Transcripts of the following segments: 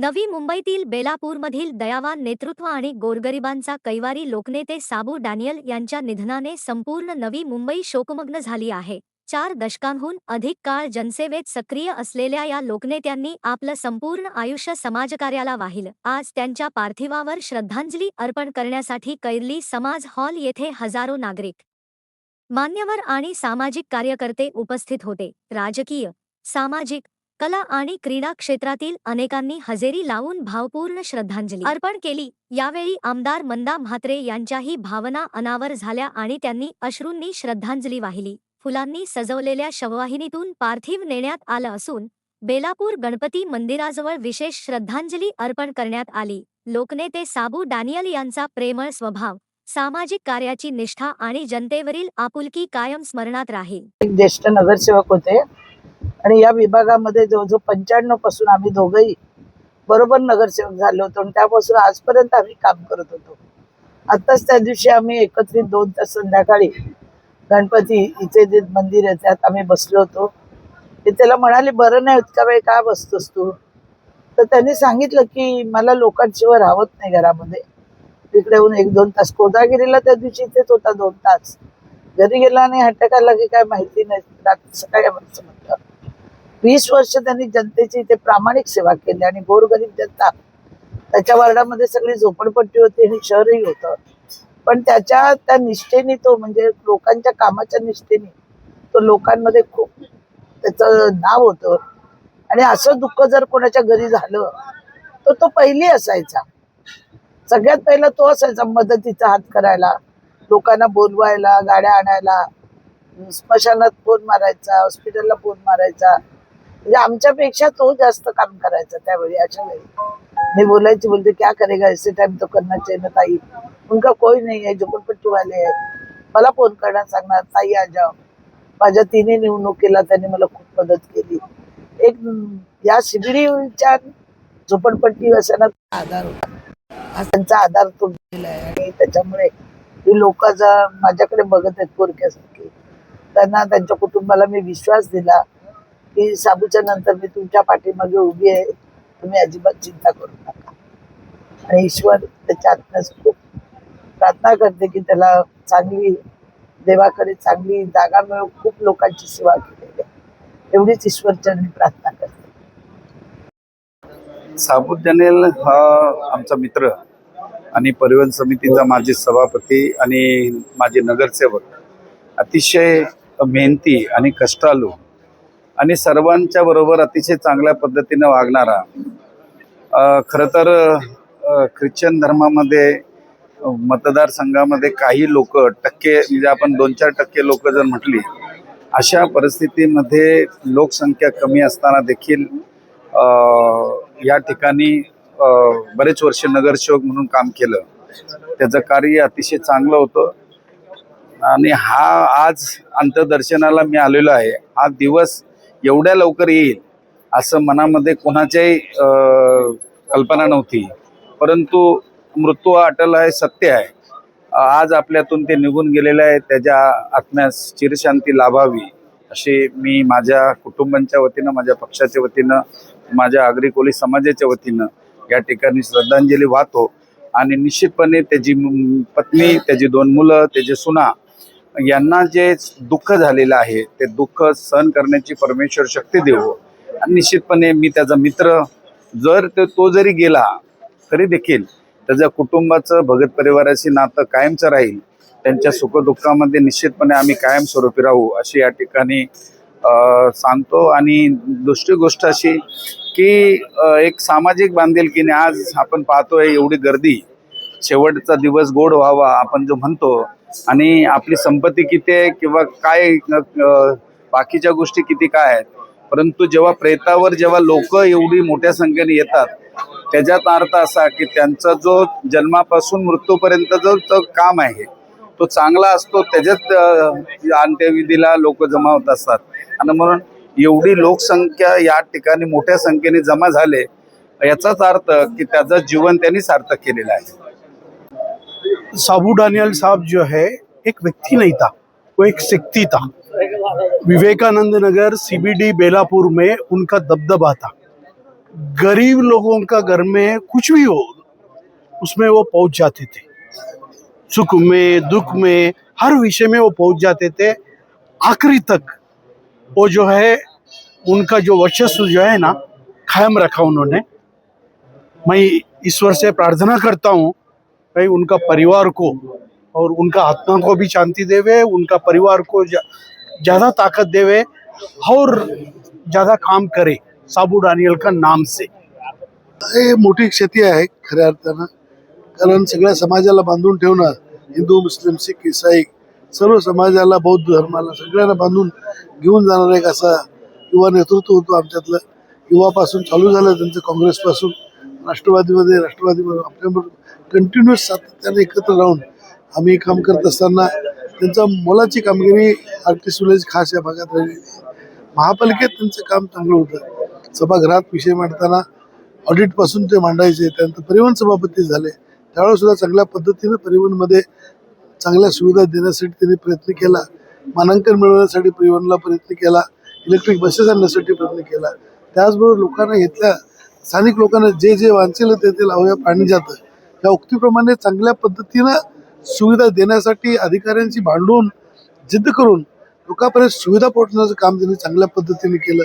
नवी मुंबईतील बेलापूरमधील दयावान नेतृत्व आणि गोरगरिबांचा कैवारी लोकनेते साबू डॅनियल यांच्या निधनाने संपूर्ण नवी मुंबई शोकमग्न झाली आहे. चार दशकांहून अधिक काळ जनसेवेत सक्रिय असलेल्या या लोकनेत्यांनी आपलं संपूर्ण आयुष्य समाजकार्याला वाहिलं. आज त्यांच्या पार्थिवावर श्रद्धांजली अर्पण करण्यासाठी कैरली समाज हॉल येथे हजारो नागरिक मान्यवर आणि सामाजिक कार्यकर्ते उपस्थित होते. राजकीय सामाजिक कला आणि क्रीडा क्षेत्रातील अनेकांनी हजेरी लावून भावपूर्ण श्रद्धांजली अर्पण केली. यावेळी आमदार मंदा म्हात्रे यांच्याही भावना अनावर झाल्या आणि त्यांनी अश्रूंनी श्रद्धांजली वाहिली. फुलांनी सजवलेल्या शववाहिनीतून पार्थिव नेण्यात आलं असून बेलापूर गणपती मंदिराजवळ विशेष श्रद्धांजली अर्पण करण्यात आली. लोकनेते साबू डॅनियल यांचा प्रेमळ स्वभाव सामाजिक कार्याची निष्ठा आणि जनतेवरील आपुलकी कायम स्मरणात राहील. ज्येष्ठ नगरसेवक होते. आणि या विभागामध्ये जवळजवळ पंच्याण्णवपासून आम्ही दोघंही बरोबर नगरसेवक झालो होतो आणि त्यापासून आजपर्यंत आम्ही काम करत होतो. आत्ताच त्या दिवशी आम्ही एकत्रित दोन तास संध्याकाळी गणपती इथे जे मंदिर आहे त्यात आम्ही बसलो होतो. ते त्याला म्हणाले बरं नाही इतका वेळ का बसतोस तू? तर त्यांनी सांगितलं की मला लोकांशिवाय राहत नाही घरामध्ये. तिकडे येऊन एक दोन तास कोदागिरीला त्या दिवशी इथेच होता दोन तास. घरी गेला आणि हट्टकाला की काय माहिती नाही. रात्री सकाळी आम्हाला वीस वर्ष त्यांनी जनतेची इथे प्रामाणिक सेवा केली आणि गोरगरीब जनता. त्याच्या वार्डामध्ये सगळी झोपडपट्टी होती आणि शहरही होतं. पण त्याच्या त्या निष्ठेने तो म्हणजे लोकांच्या कामाच्या निष्ठेने तो लोकांमध्ये खूप त्याचं नाव होतं. आणि असं दुःख जर कोणाच्या घरी झालं तर तो पहिली असायचा. सगळ्यात पहिला तो असायचा मदतीचा हात करायला लोकांना बोलवायला गाड्या आणायला. स्मशानात फोन मारायचा हॉस्पिटलला फोन मारायचा. म्हणजे आमच्यापेक्षा तो जास्त काम करायचा त्यावेळी अशा वेळी. मी बोलायची बोलते क्या करेगा? ऐसे टाइम तो करना चाहिए ना ताई. उनका कोई नहीं है झोपडपट्टी वाले मला फोन करणार सांगणार ताई आ जाओ. माझ्या निवडणूक निवडणुकीला त्यांनी मला खूप मदत केली. एक या शिबिरीच्या झोपडपट्टी व्यसनात आधार होता. हा त्यांचा आधार तो दिला आहे आणि त्याच्यामुळे ही लोक जर माझ्याकडे बघत आहेत पोरक्यासारखी त्यांना त्यांच्या कुटुंबाला मी विश्वास दिला. की साबूच्या नंतर मी तुमच्या पाठीमागे उभी आहे तुम्ही अजिबात चिंता करू नका. आणि ईश्वर त्याच्या आत्म्यास खूप प्रार्थना करते की त्याला चांगली देवाकडे चांगली जागा मिळून खूप लोकांची सेवा केलेली आहे. एवढीच ईश्वरचरणी प्रार्थना करते. साबू जनेल हा आमचा मित्र आणि परिवहन समितीचा माजी सभापती आणि माझे नगरसेवक. अतिशय मेहनती आणि कष्टालू आणि सर्वांच्या बरोबर अतिशय चांगल्या पद्धतीनं वागणारा खरं तर ख्रिश्चन धर्मामध्ये मतदारसंघामध्ये काही लोक टक्के म्हणजे आपण दोन चार टक्के लोक जर म्हटली अशा परिस्थितीमध्ये लोकसंख्या कमी असताना देखील या ठिकाणी बरेच वर्ष नगरसेवक म्हणून काम केलं. त्याचं कार्य अतिशय चांगलं होतं. आणि हा आज अंतदर्शनाला मी आलेलो आहे. हा दिवस एवढ्या लवकर येईल असं मनामध्ये कोणाच्याही कल्पना नव्हती. परंतु मृत्यू हा अटल आहे सत्य आहे. आज आपल्यातून ते निघून गेलेले आहे त्याच्या आत्म्यास चिरशांती लाभावी अशी मी माझ्या कुटुंबांच्या वतीनं माझ्या पक्षाच्या वतीनं माझ्या आगरी कोळी समाजाच्या वतीनं या ठिकाणी श्रद्धांजली वाहतो. आणि निश्चितपणे त्याची पत्नी त्याची दोन मुलं त्याचे सुना यांना जे दुःख झालेलं आहे ते दुःख सहन करण्याची परमेश्वर शक्ती देऊ आणि निश्चितपणे मी त्याचा मित्र जर ते तो जरी गेला तरी देखील त्याच्या कुटुंबाचं भगत परिवाराशी नातं कायमचं राहील. त्यांच्या सुखदुःखामध्ये निश्चितपणे आम्ही कायमस्वरूपी राहू अशी या ठिकाणी सांगतो. आणि दुसरी गोष्ट अशी की एक सामाजिक बांधिलकीने आज आपण पाहतोय एवढी गर्दी. शेवटचा दिवस गोड व्हावा आपण जो म्हणतो आणि आपली संपत्ती किती आहे किंवा काय बाकीच्या गोष्टी किती काय आहेत. परंतु जेव्हा प्रेतावर जेव्हा लोक एवढी मोठ्या संख्येने येतात त्याच्यात अर्थ असा की त्यांचा जो जन्मापासून मृत्यूपर्यंत जो काम आहे तो चांगला असतो त्याच्यात अंत्यविधीला लोक जमा होत असतात. आणि म्हणून एवढी लोकसंख्या या ठिकाणी मोठ्या संख्येने जमा झाले याचाच अर्थ की त्याचं जीवन त्यांनी सार्थक केलेलं आहे. साबू डानियल साहब जो है, एक व्यक्ति नहीं था, वो एक शक्ति था। विवेकानंद नगर सीबीडी बेलापुर में उनका दबदबा था। गरीब लोगों का घर में कुछ भी हो, उसमें वो पहुँच जाते थे। सुख में, दुख में, हर विषय में वो पहुँच जाते थे। आखिरी तक वो जो है, उनका जो वर्चस्व जो है ना, कायम रखा उन्होंने। मैं ईश्वर से प्रार्थना करता हूँ भाई उनका परिवार को और उनका आत्मा को भी शांति देवे उनका परिवार को ज़्यादा ताकत देवे और ज़्यादा काम करे साबू डानियल का नाम से। हे मोठी क्षती आहे खऱ्या अर्थानं. कारण सगळ्या समाजाला बांधून ठेवणं हिंदू मुस्लिम सिख इसाई सर्व समाजाला बौद्ध धर्माला सगळ्यांना बांधून घेऊन जाणार एक असा युवा नेतृत्व होतो आमच्यातलं. युवापासून चालू झालं त्यांचं काँग्रेसपासून. राष्ट्रवादीमध्ये राष्ट्रवादी आपल्याबरोबर कंटिन्युअस सातत्याने एकत्र राहून आम्ही काम करत असताना त्यांचा मोलाची कामगिरी आर्टिस्ट विलेज खास या भागात राहिलेली आहे. महापालिकेत त्यांचं काम चांगलं होतं. सभागृहात विषय मांडताना ऑडिटपासून ते मांडायचे त्यानंतर परिवहन सभापती झाले. त्यावेळेस सुद्धा चांगल्या पद्धतीनं परिवहनमध्ये चांगल्या सुविधा देण्यासाठी त्यांनी प्रयत्न केला. मानांकन मिळवण्यासाठी परिवहनला प्रयत्न केला. इलेक्ट्रिक बसेस आणण्यासाठी प्रयत्न केला. त्याचबरोबर लोकांना घेतल्या स्थानिक लोकांना जे जे वांचेल ते ते लावूया पाणी जातं. या उक्तीप्रमाणे चांगल्या पद्धतीनं सुविधा देण्यासाठी अधिकाऱ्यांची भांडून जिद्द करून लोकांपर्यंत सुविधा पोहोचण्याचं काम त्यांनी चांगल्या पद्धतीने केलं.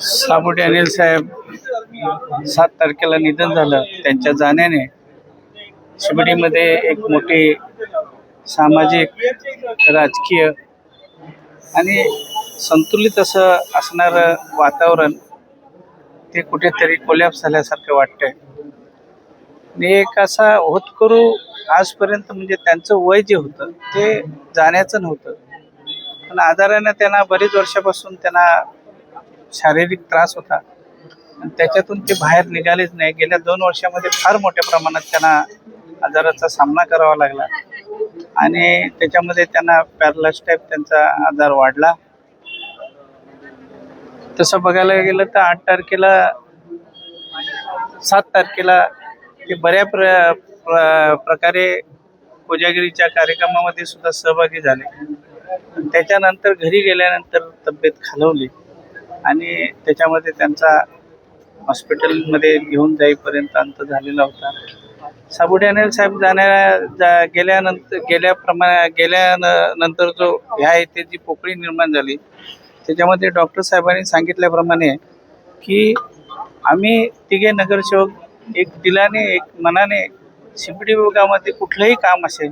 साबू अनिल साहेब सात तारखेला निधन झालं. त्यांच्या जाण्याने शिबडीमध्ये एक मोठी सामाजिक राजकीय आणि संतुलित असं असणारं वातावरण ते कुठेतरी कोलॅप्स झाल्यासारखं वाटतंय. आणि एक असा होतकरू आजपर्यंत म्हणजे त्यांचं वय जे होतं ते जाण्याचं नव्हतं. पण आजारानं त्यांना बरीच वर्षापासून त्यांना शारीरिक त्रास होता. आणि त्याच्यातून ते बाहेर निघालेच नाही. गेल्या दोन वर्षामध्ये फार मोठ्या प्रमाणात त्यांना आजाराचा सामना करावा लागला. आणि त्याच्यामध्ये त्यांना पॅरलास टाईप त्यांचा आजार वाढला. तसं बघायला गेलं तर आठ तारखेला सात तारखेला ते बऱ्या प्र, प्र प्रकारे कोजागिरीच्या कार्यक्रमामध्ये सुद्धा सहभागी झाले. त्याच्यानंतर घरी गेल्यानंतर तब्येत खालवली आणि त्याच्यामध्ये त्यांचा हॉस्पिटलमध्ये घेऊन जाईपर्यंत अंत झालेला होता. साबू साहेब जाण्या जा गेल्यानंतर गेल्याप्रमाणे गेल्यानंतर जो ह्या येथे जी पोकळी निर्माण झाली त्याच्यामध्ये डॉक्टर साहेबांनी सांगितल्याप्रमाणे की आम्ही तिघे नगरसेवक एक दिलाने एक मनाने शिंपडी विभागामध्ये कुठलंही काम असेल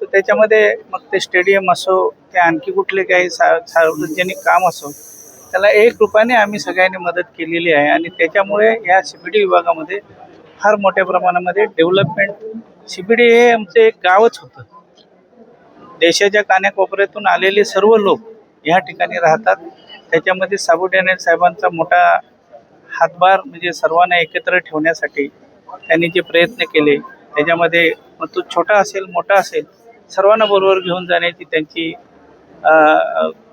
तर त्याच्यामध्ये मग ते स्टेडियम असो ते आणखी कुठले काही सा सार्वजनिक काम असो त्याला एक रुपयाने आम्ही सगळ्यांनी मदत केलेली आहे. आणि त्याच्यामुळे या सीबीडी विभागामध्ये फार मोठ्या प्रमाणामध्ये डेव्हलपमेंट सीबीडी हे आमचं एक गावच होतं. देशाच्या कानाकोपऱ्यातून आलेले सर्व लोक या ठिकाणी राहतात. त्याच्यामध्ये साबू साहेबांचा मोठा हातभार म्हणजे सर्वांना एकत्र ठेवण्यासाठी त्यांनी जे प्रयत्न केले त्याच्यामध्ये मग तो छोटा असेल मोठा असेल सर्वांना बरोबर घेऊन जाण्याची त्यांची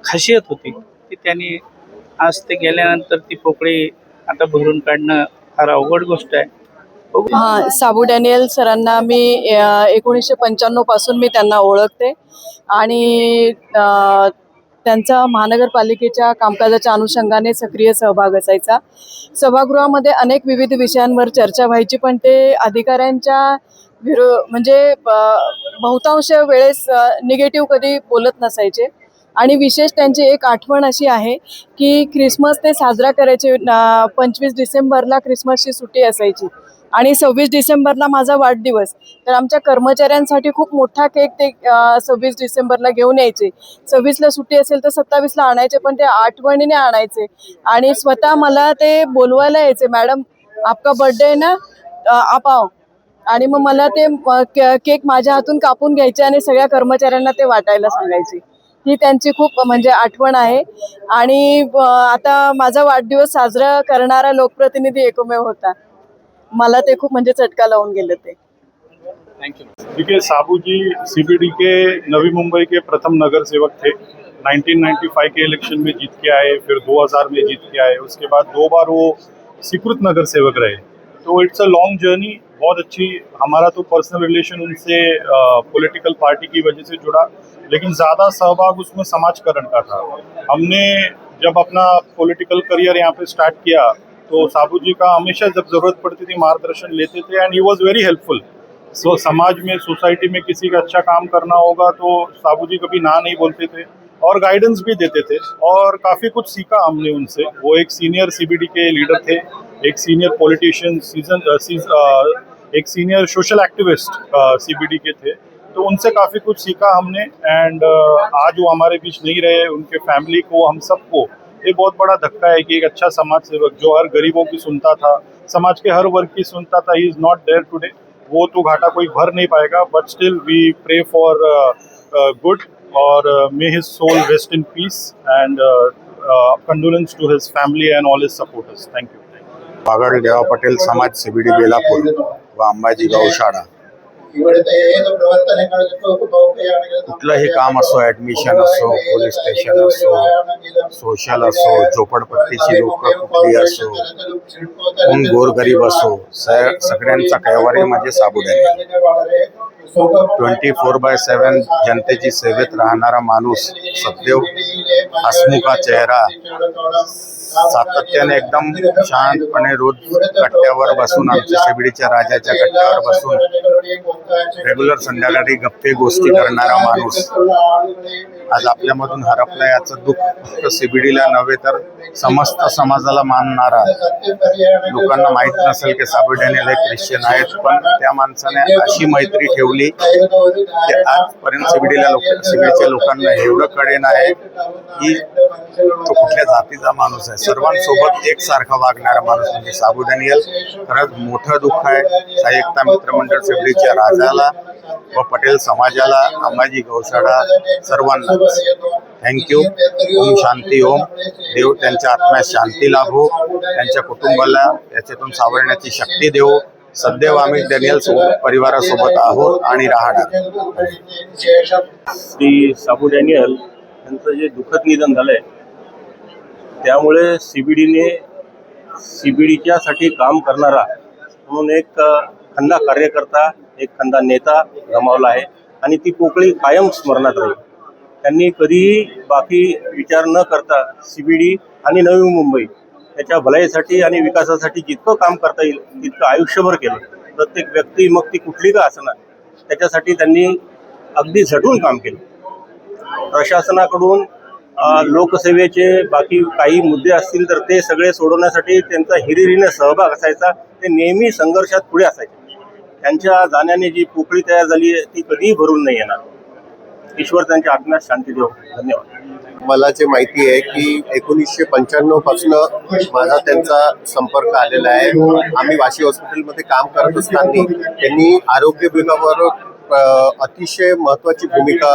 खासियत होती. ती त्यांनी आज ते गेल्यानंतर ती पोकळी आता भरून काढणं फार अवघड गोष्ट आहे. हां हा साबू डॅनियल सरांना मी एकोणीसशे पंच्याण्णवपासून मी त्यांना ओळखते. आणि त्यांचा महानगरपालिकेच्या कामकाजाच्या अनुषंगाने सक्रिय सहभाग असायचा. सभागृहामध्ये अनेक विविध विषयांवर चर्चा व्हायची पण ते अधिकाऱ्यांच्या विरो म्हणजे बहुतांश वेळेस निगेटिव्ह कधी बोलत नसायचे. आणि विशेष त्यांची एक आठवण अशी आहे की ख्रिसमस ते साजरा करायचे पंचवीस डिसेंबरला क्रिसमसची सुट्टी असायची. आणि सव्वीस डिसेंबरला माझा वाढदिवस. तर आमच्या कर्मचाऱ्यांसाठी खूप मोठा केक ते सव्वीस डिसेंबरला घेऊन यायचे. सव्वीसला सुट्टी असेल तर सत्तावीसला आणायचे पण ते आठवणीने आणायचे. आणि स्वतः मला ते बोलवायला यायचे मॅडम आपका बर्थडे आहे ना? अ, आप आओ. आणि मग मला ते के- केक माझ्या हातून कापून घ्यायचे आणि सगळ्या कर्मचाऱ्यांना ते वाटायला सांगायचे. ही त्यांची खूप म्हणजे आठवण आहे. आणि आता माझा वाढदिवस साजरा करणारा लोकप्रतिनिधी एकमेव होता. मला ते खूप म्हणजे चटका लावून गेलं ते. थँक्यू देखिए साबू जी सीबीडी के नवी मुंबई के प्रथम नगर सेवक थे 1995 के इलेक्शन में जीत के आए फिर 2000 में जीत के आए। उसके बाद दो बार वो स्वीकृत नगर सेवक रहे। तो इट्स अ लॉन्ग जर्नी बहुत अच्छी हमारा तो पर्सनल रिलेशन उनसे पॉलिटिकल पार्टी की वजह से जुड़ा। लेकिन ज़्यादा सहभाग उसमें समाजकरण का था। हमने जब अपना पॉलिटिकल करियर यहाँ पे स्टार्ट किया तो साबू जी का हमेशा जब ज़रूरत पड़ती थी, मार्गदर्शन लेते थे and he was very helpful so समाज में सोसाइटी में किसी का अच्छा काम करना होगा तो साबू जी कभी ना नहीं बोलते थे और गाइडेंस भी देते थे और काफ़ी कुछ सीखा हमने उनसे। वो एक सीनियर सीबीडी के लीडर थे, एक सीनियर पॉलिटिशियन सीज़न एक सीनियर सोशल एक्टिविस्ट सीबीडी के थे। तो उनसे काफ़ी कुछ सीखा हमने एंड आज वो हमारे बीच नहीं रहे, उनके फैमिली को, हम सबको ये बहुत बड़ा धक्का है कि एक अच्छा समाज सेवक जो हर गरीबों की सुनता था, समाज के हर वर्ग की सुनता था he is not there today वो तो घाटा कोई भर नहीं पाएगा but still we pray for good और may his soul rest in peace and condolence to his family and all his supporters thank you Deva Patel, समाज सीबीडी बेलापूर, व अंबाजी गौशाळा कुठलंही काम असो ऍडमिशन असो पोलीस स्टेशन असो सोशल असो झोपडपट्टीची लोक कुठली असो कोण गोरगरीब असो स- सगळ्यांचा कैवारी म्हणजे साबुदाणे ट्वेंटी फोर बाय सेवन जनतेची सेवेत राहणारा माणूस सदैव हसमुखा चेहरा सातत्याने एकदम शांतपणे रोज कट्ट्यावर बसून आमच्या शिबिडीच्या राजाच्या कट्ट्यावर बसून रेग्युलर संध्याकाळी गप्पे गोष्टी करणारा माणूस. आज आपल्यामधून हरपला याचं दुःख फक्त सिबिडीला नव्हे तर समस्त समाजाला मानणारा. लोकांना माहीत नसेल की साबुडेनेल हे ख्रिश्चन आहेत पण त्या माणसाने अशी मैत्री ठेवली की आजपर्यंत सिबिडीला लोक सिबिडीच्या लोकांना एवढं कळेन आहे की तो कुठल्या जातीचा माणूस आहे. सर्वांसोबत एकसारखा वागणारा माणूस म्हणजे साबू डॅनियल खरंच मोठं दुःख आहे. साई एकता मित्रमंडळ सिबडीच्या राजाला व पटेल समाजाला अंबाजी गौशाळा सर्वांना. थँक्यू ओम शांती ओम. देव त्यांच्या आत्म्यास शांती लाभो. त्यांच्या कुटुंबाला याच्यातून सावरण्याची शक्ती देऊ सदैव आम्ही डॅनियल परिवारासोबत आहोत आणि राहणार. श्री साबू डॅनियल यांचं जे दुःखद निधन झालंय त्यामुळे सीबीडीने सीबीडीच्यासाठी काम करणारा म्हणून एक खन्ना खंदा कार्यकर्ता एक खंदा नेता गमावला आहे आणि ती पोकळी कायम स्मरणात राहील. त्यांनी कधीही बाकी विचार न करता सीबीडी आणि नवी मुंबई त्याच्या भलाईसाठी आणि विकासासाठी जितकं काम करता येईल तितकं आयुष्यभर केलं. प्रत्येक व्यक्ती मग ती कुठली का असणार त्याच्यासाठी त्यांनी अगदी झटून काम केलं. प्रशासनाकडून लोकसेवेचे बाकी काही मुद्दे असतील तर ते सगळे सोडवण्यासाठी त्यांचा हिरिरीने सहभाग असायचा. ते नेहमी संघर्षात पुढे असायचे. त्यांच्या जाण्याने जी पोकळी तयार झाली आहे ती कधीही भरून नाही येणार. ईश्वर त्यांच्या आत्म्यात शांती देव. धन्यवाद. मला जे माहिती आहे की एकोणीसशे पंच्याण्णवपासून माझा त्यांचा संपर्क आलेला आहे. आम्ही वाशी हॉस्पिटलमध्ये काम करत असताना त्यांनी आरोग्य विभागावर अतिशय महत्वाची भूमिका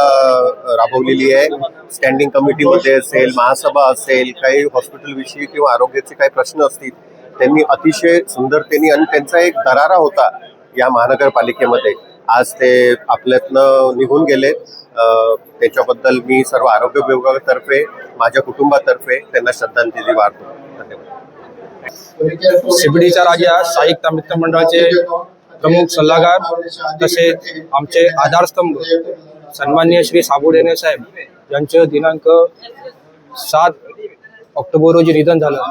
राबवलेली आहे. स्टँडिंग कमिटीमध्ये असेल महासभा असेल काही हॉस्पिटल विषयी किंवा आरोग्याचे काही प्रश्न असतील त्यांनी अतिशय सुंदरतेने आणि त्यांचा एक दरारा होता. या महानगरपालिकेमध्ये. आज ते आपल्यातनं निघून गेले. त्याच्याबद्दल मी सर्व आरोग्य विभागातर्फे माझ्या कुटुंबातर्फे त्यांना श्रद्धांजली वाढतो धन्यवाद. राजा साहित्य मित्रमंडळाचे प्रमुख सल्लागार तसेच आमचे आधारस्तंभ सन्मान्य श्री साबुडेने साहेब यांचं दिनांक सात ऑक्टोबर रोजी निधन झालं.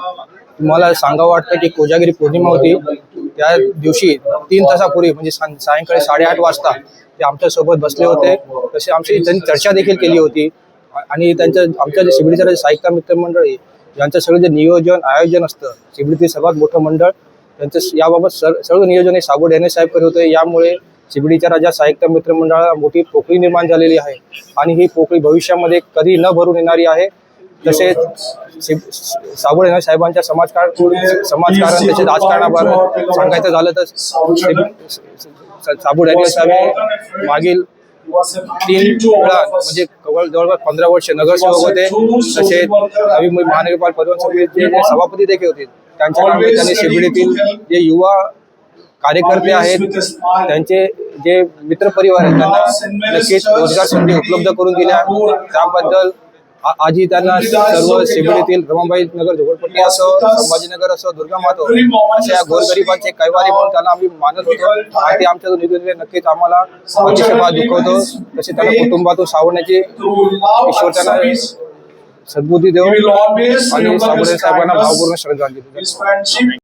तुम्हाला सांगावं वाटतं की कोजागिरी पौर्णिमा होती त्या दिवशी तीन तासापूर्वी म्हणजे सायंकाळी साडेआठ वाजता ते आमच्यासोबत बसले होते. तसे आमची त्यांनी चर्चा देखील केली होती. आणि त्यांच्या आमच्या जे शिबडीचं साहित्य मित्रमंडळ आहे यांचं सगळं जे नियोजन आयोजन असतं शिबडीतील सर्वात मोठं मंडळ त्यांचं याबाबत सर सर्व नियोजन हे साबू ढेणे साहेब करत होते. यामुळे शिबडीच्या राजा साहित्य मित्र मंडळाला मोठी पोकळी निर्माण झालेली आहे. आणि ही पोकळी भविष्यामध्ये कधी न भरून येणारी आहे. तसेच शिब- साहेबांच्या समाजकारण समाजकारण तसेच राजकारणाबाबत सांगायचं झालं तर शिब- साहेब मागील तीन वेळा म्हणजे जवळपास पंधरा वर्ष नगरसेवक होते. तसेच नवी मुंबई महानगरपालिका परिवहन समितीचे जे सभापती देखील होते. त्यांच्या त्यांनी शिबिडीतील जे युवा कार्यकर्ते आहेत त्यांचे जे मित्रपरिवार आहेत त्यांना नक्कीच रोजगार संधी उपलब्ध करून दिल्या. त्याबद्दल आ- आजही त्यांना सर्व शिबिडीतील रमाबाई नगर झोपडपट्टी असो संभाजीनगर असो दुर्गा मातो अशा गोरगरिबांचे कैवारी म्हणून त्यांना आम्ही मानत होतो. आणि ते आमच्या निधून नक्कीच आम्हाला अतिशय दुखवतो. तसे त्यांना कुटुंबातून सावरण्याची ईश्वर त्यांना सद्बुद्धी देव आणि साबुडे साहेबांना भावपूर्ण श्रद्धांजली